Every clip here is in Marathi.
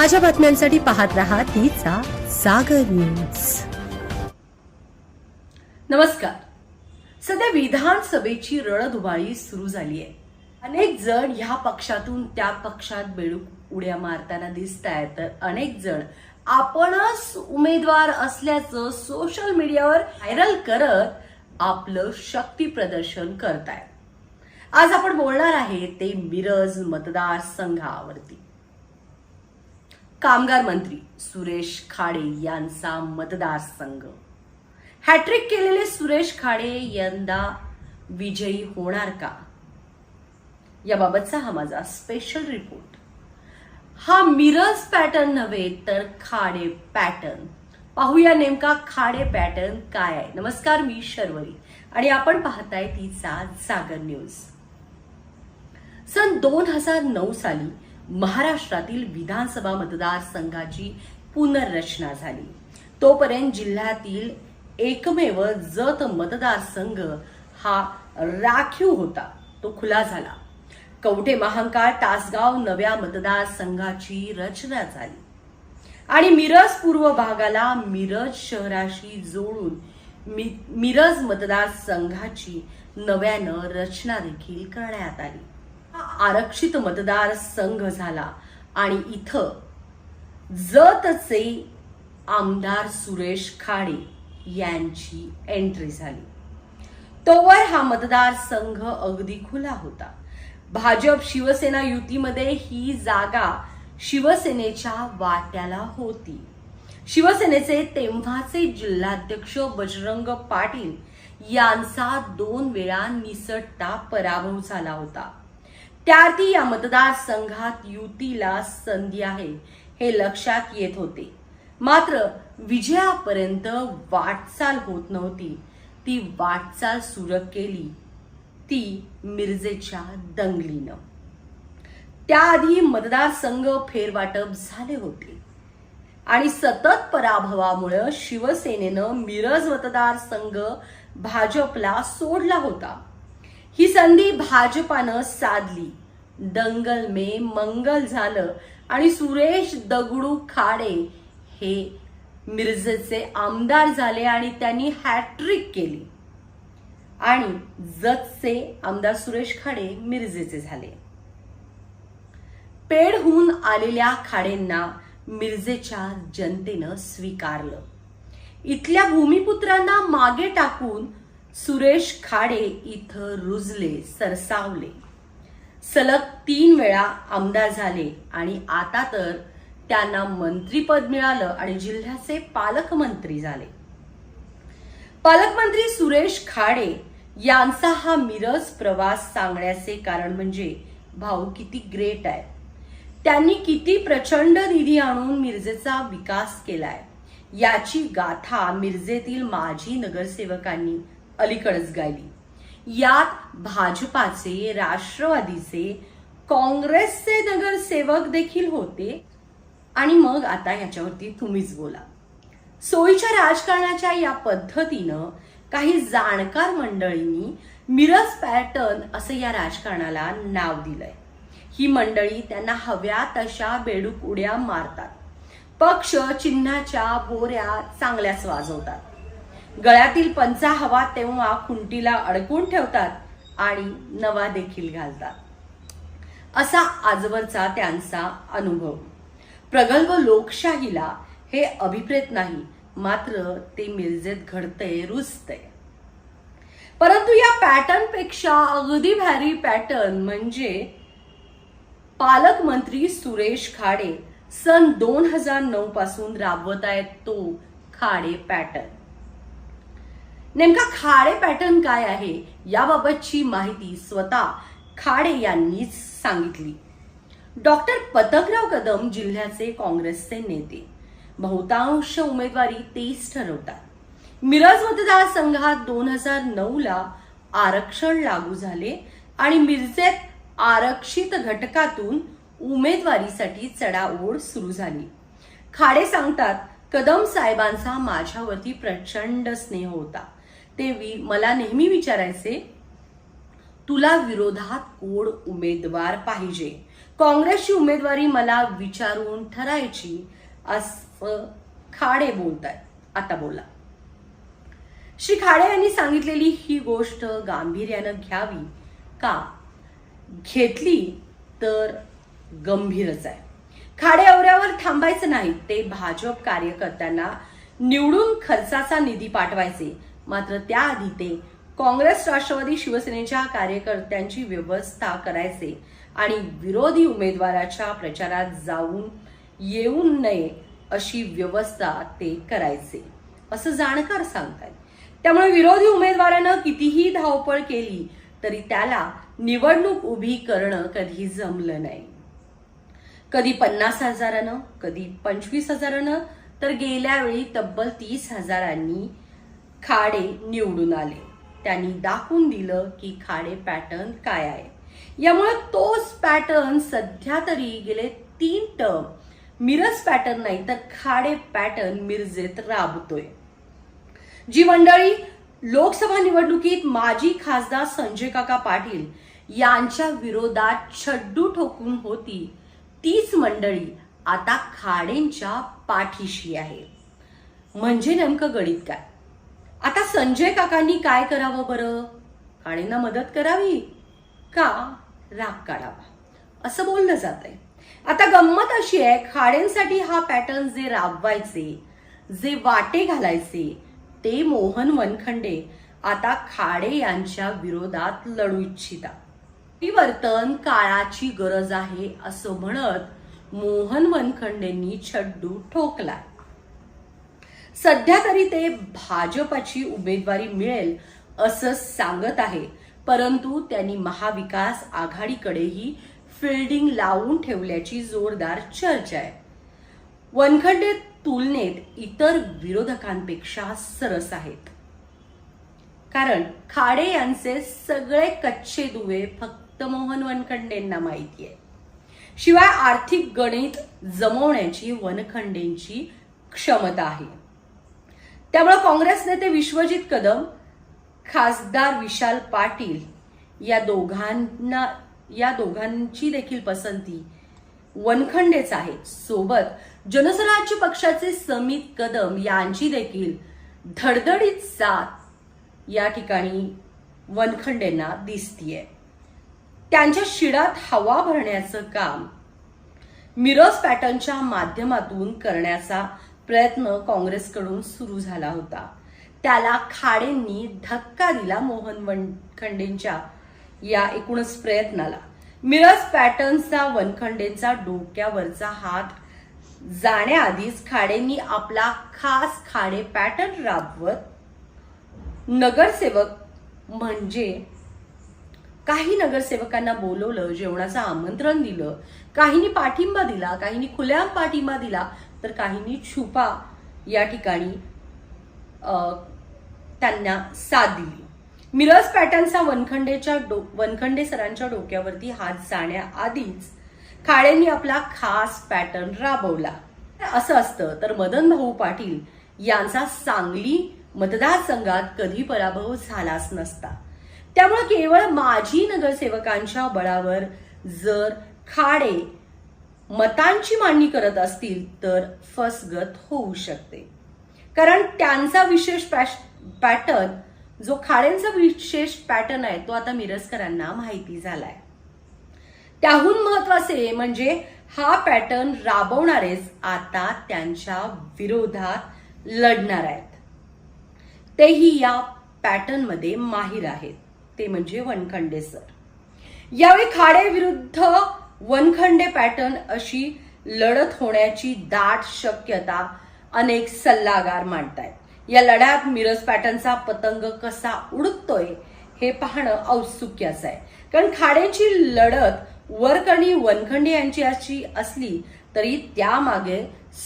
ताज्या बातम्यांसाठी पाहत रहा तिचा सागर न्यूज. नमस्कार. सध्या विधानसभेची रणधुमाळी सुरू झाली आहे अनेक जण ह्या पक्षातून त्या पक्षात बेडूक उड्या मारताना दिसत आहेत तर अनेक जण आपणच उमेदवार असल्याचं सोशल मीडियावर व्हायरल करत आपलं शक्ती प्रदर्शन करतायत. आज आपण बोलणार आहे ते मिरज मतदारसंघावरती. कामगार मंत्री सुरेश खाडे यांचा मतदारसंघ हॅट्रिक केलेले सुरेश खाडे यंदा विजयी होणार का? याबाबतचा हा माझा स्पेशल रिपोर्ट हा मिरर्स पॅटर्न नव्हे तर खाडे पॅटर्न पाहूया नेमका खाडे पॅटर्न काय आहे. नमस्कार मी शर्वरी. आणि आपण पाहताय तिचा जागर न्यूज सन दोन हजार नऊ साली महाराष्ट्रातील विधानसभा मतदारसंघाची पुनर्रचना झाली. तोपर्यंत जिल्ह्यातील एकमेव जत मतदारसंघ हा राखीव होता. तो खुला झाला. कवठे महांकाळ तासगाव नव्या मतदारसंघाची रचना झाली. आणि मिरज पूर्व भागाला मिरज शहराशी जोडून मि- मिरज मतदारसंघाची नव्यानं रचना देखील करण्यात आली. हा आरक्षित मतदारसंघ झाला. आणि इथं जतचे आमदार सुरेश खाडे यांची एंट्री झाली. तोवर हा मतदारसंघ अगदी खुला होता. भाजप शिवसेना युतीमध्ये ही जागा शिवसेनेच्या वाट्याला होती. शिवसेनेचे तेव्हाचे जिल्हाध्यक्ष बजरंग पाटील यांचा दोन वेळा निसटता पराभव झाला होता. त्याआधी या मतदारसंघात युतीला संधी आहे हे लक्षात येत होते. मात्र विजयापर्यंत वाटचाल होत नव्हती. ती वाटचाल सुरक केली. ती मिरजेच्या दंगलीनं. त्याआधी मतदारसंघ फेरवाटप झाले होते. आणि सतत पराभवामुळे शिवसेनेनं मिरज मतदारसंघ भाजपला सोडला होता. ही संधी भाजपानं साधली. दंगल मे मंगल झालं. आणि सुरेश दगडू खाडे हे मिरजेचे आमदार झाले आणि त्यांनी हॅट्रिक केली. आणि जतचे आमदार सुरेश खाडे मिरजेचे झाले. पेडहून आलेल्या खाडेंना मिरजेच्या जनतेनं स्वीकारलं. इथल्या भूमिपुत्रांना मागे टाकून सुरेश खाडे इथं रुजले सरसावले. सलग तीन वेळा आमदार झाले आणि आता तर त्यांना मंत्रीपद मिळालं आणि जिल्ह्याचे पालकमंत्री झाले. पालकमंत्री सुरेश खाडे यांचा हा मिरज प्रवास सांगण्याचे कारण म्हणजे भाऊ किती ग्रेट आहे. त्यांनी किती प्रचंड निधी आणून मिरजेचा विकास केलाय. याची गाथा मिरजेतील माजी नगरसेवकांनी अलीकडेच गायली. यात भाजपाचे राष्ट्रवादीचे काँग्रेसचे नगरसेवक देखील होते. आणि मग आता याच्यावरती तुम्हीच बोला. सोयीच्या राजकारणाच्या या पद्धतीनं काही जाणकार मंडळींनी मिरज पॅटर्न असं या राजकारणाला नाव दिलंय. ही मंडळी त्यांना हव्या तशा बेडूक उड्या मारतात. पक्ष चिन्हाच्या बोऱ्या चांगल्याच वाजवतात. गळ्यातील पंचा हवा तेव्हा खुंटीला अडकून ठेवतात आणि नवा देखील घालतात. असा आजवरचा त्यांचा अनुभव. प्रगल्भ लोकशाहीला हे अभिप्रेत नाही मात्र ते मिरजेत घडतंय रुजतंय परंतु या पॅटर्नपेक्षा अगदी भारी पॅटर्न म्हणजे पालकमंत्री सुरेश खाडे सन दोन हजार नऊ पासून राबवत आहेत तो खाडे पॅटर्न. नेमका खाडे पॅटर्न काय आहे? याबाबतची माहिती स्वतः खाडे यांनीच सांगितली. डॉक्टर पतकराव कदम जिल्ह्याचे काँग्रेसचे नेते. बहुतांश उमेदवारी तेच ठरवतात. मिरज मतदारसंघात दोन हजार नऊ ला आरक्षण लागू झाले आणि मिरजेत आरक्षित घटकातून उमेदवारीसाठी चढाओढ सुरू झाली. खाडे सांगतात कदम साहेबांचा माझ्यावरती प्रचंड स्नेह होता. ते मला नेहमी विचारायचे तुला विरोधात कोण उमेदवार पाहिजे? काँग्रेसची उमेदवारी मला विचारून ठरायची असं खाडे बोलतायत आता बोला. श्री खाडे यांनी सांगितलेली ही गोष्ट गांभीर्यानं घ्यावी का? घेतली तर गंभीरच आहे. खाडे आवऱ्यावर थांबायचं नाही. ते भाजप कार्यकर्त्यांना निवडून खर्चाचा निधी पाठवायचे. मात्र त्याआधी ते काँग्रेस राष्ट्रवादी शिवसेनेच्या कार्यकर्त्यांची व्यवस्था करायचे आणि विरोधी उमेदवाराच्या प्रचारात जाऊन येऊ नये अशी व्यवस्था ते करायचे. असं जाणकार सांगतात त्यामुळे विरोधी उमेदवारानं कितीही धावपळ केली तरी त्याला निवडणूक उभी करणं कधी जमलं नाही. कधी पन्नास हजारानं कधी पंचवीस हजारानं तर गेल्या वेळी तब्बल तीस हजारांनी खाडे निवडून आले. त्यांनी दाखवून दिलं की खाडे पॅटर्न काय आहे. यामुळे तोच पॅटर्न सध्या तरी गेले तीन टर्म मिरज पॅटर्न नाही तर खाडे पॅटर्न मिरजेत राबतोय. जी मंडळी लोकसभा निवडणुकीत माजी खासदार संजय काका पाटील यांच्या विरोधात छड्डू ठोकून होती. तीच मंडळी आता खाडेंच्या पाठीशी आहे. म्हणजे नेमकं गणित काय? आता संजय काकांनी काय करावं बरं? खाडेंना मदत करावी का राग काढावा? असं बोललं जात आहे आता गंमत अशी आहे खाडेंसाठी हा पॅटर्न जे राबवायचे जे वाटे घालायचे ते मोहन वनखंडे आता खाडे यांच्या विरोधात लढू इच्छिता परिवर्तन काळाची गरज आहे असं म्हणत मोहन वनखंडेंनी छड्डू ठोकलाय. सध्या तरी ते भाजपाची उमेदवारी मिळेल असं सांगत आहे. परंतु त्यांनी महाविकास आघाडीकडेही फिल्डिंग लावून ठेवल्याची जोरदार चर्चा आहे. वनखंडे तुलनेत इतर विरोधकांपेक्षा सरस आहेत. कारण खाडे यांचे सगळे कच्चे दुवे फक्त मोहन वनखंडेंना माहिती आहे. शिवाय आर्थिक गणित जमवण्याची वनखंडेंची क्षमता आहे. त्यामुळे काँग्रेस नेते विश्वजित कदम खासदार विशाल पाटील या दोघांना या दोघांची देखील पसंती वनखंडेच आहे. सोबत जनसराज्य पक्षाचे समित कदम यांची देखील धडधडीत साथ या ठिकाणी वनखंडेंना दिसतीये. त्यांच्या शिडात हवा भरण्याचं काम मिरज पॅटर्नच्या माध्यमातून करण्याचा प्रयत्न काँग्रेसकडून सुरू झाला होता. त्याला खाडेंनी धक्का दिला मोहन वनखंडेंच्या या एकूणच प्रयत्नाला. मिरज पॅटर्नचा वनखंडेंचा डोक्यावरचा हात जाण्याआधीच खाडेंनी आपला खास खाडे पॅटर्न राबवत नगरसेवक म्हणजे काही नगरसेवकांना बोलवलं जेवणाचं आमंत्रण दिलं काहींनी पाठिंबा दिला काहींनी खुल्या पाठिंबा दिला तर काहींनी छुपा या ठिकाणी त्यांना साथ दिली. मिरज पॅटर्नचा वनखंडेच्या डो वनखंडे सरांच्या डोक्यावरती हात जाण्याआधीच खाडेंनी आपला खास पॅटर्न राबवला. असं असतं तर मदन भाऊ पाटील यांचा सांगली मतदारसंघात कधी पराभव झालाच नसता. त्यामुळे केवळ माजी नगरसेवकांच्या बळावर जर खाडे मतांची मांडणी करत असतील तर फसगत होऊ शकते. कारण त्यांचा विशेष पॅश- पॅटर्न जो खाडेंचा विशेष पॅटर्न आहे तो आता मिरजकरांना माहिती झालाय. त्याहून महत्त्वाचे म्हणजे हा पॅटर्न राबवणारेच आता त्यांच्या विरोधात लढणार आहेत. तेही या पॅटर्नमध्ये माहीर आहेत. ते म्हणजे वनखंडे सर यावेळी खाडे विरुद्ध वनखंडे पॅटर्न अशी लढत होण्याची दाट शक्यता अनेक सल्लागार मांडतायत. या लढ्यात मिरज पॅटर्नचा पतंग कसा उडतोय हे पाहणं औत्सुक्याचं आहे. कारण खाड्यांची लढत वरकणी वनखंडे यांची अशी असली तरी त्यामागे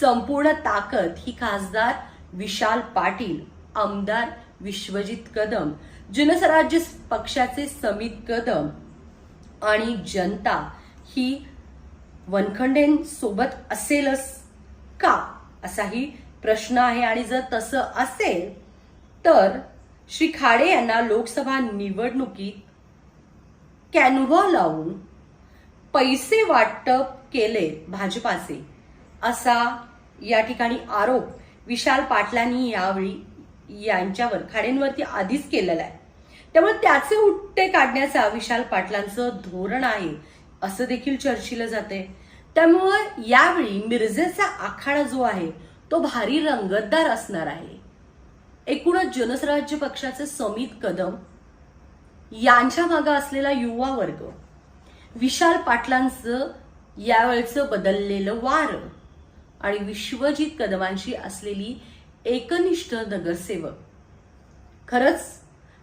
संपूर्ण ताकद ही खासदार विशाल पाटील आमदार विश्वजित कदम जनस्वराज्य पक्षाचे समित कदम आणि जनता ही वनखंडेंसोबत असेलच का? असाही प्रश्न आहे. आणि जर तसं असेल तर श्री खाडे यांना लोकसभा निवडणुकीत कॅनव्हा लावून पैसे वाटप केले भाजपाचे असा या ठिकाणी आरोप विशाल पाटलांनी यावेळी यांच्यावर खाडेंवरती आधीच केलेला आहे. त्यामुळे त्याचे उट्टे काढण्याचा विशाल पाटलांचं धोरण आहे. असं देखील चर्चिलं जाते त्यामुळं यावेळी मिरजेचा आखाडा जो आहे तो भारी रंगतदार असणार आहे. एकूणच जनसराज्य पक्षाचे समित कदम यांच्या मागे असलेला युवा वर्ग विशाल पाटलांचं यावेळचं बदललेलं वार आणि विश्वजित कदमांशी असलेली एकनिष्ठ नगरसेवक. खरंच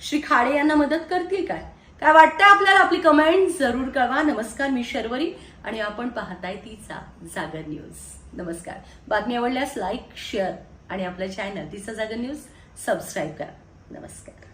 श्री खाडे यांना मदत करतील काय? काय वाटतं आपल्याला? आपली कमेंट जरूर कळवा. नमस्कार मी शर्वरी आणि आपण पाहताय तिचा जागर न्यूज नमस्कार. बातमी आवडल्यास लाईक शेअर आणि आपलं चॅनल तिचा जागर न्यूज सबस्क्राईब करा. नमस्कार.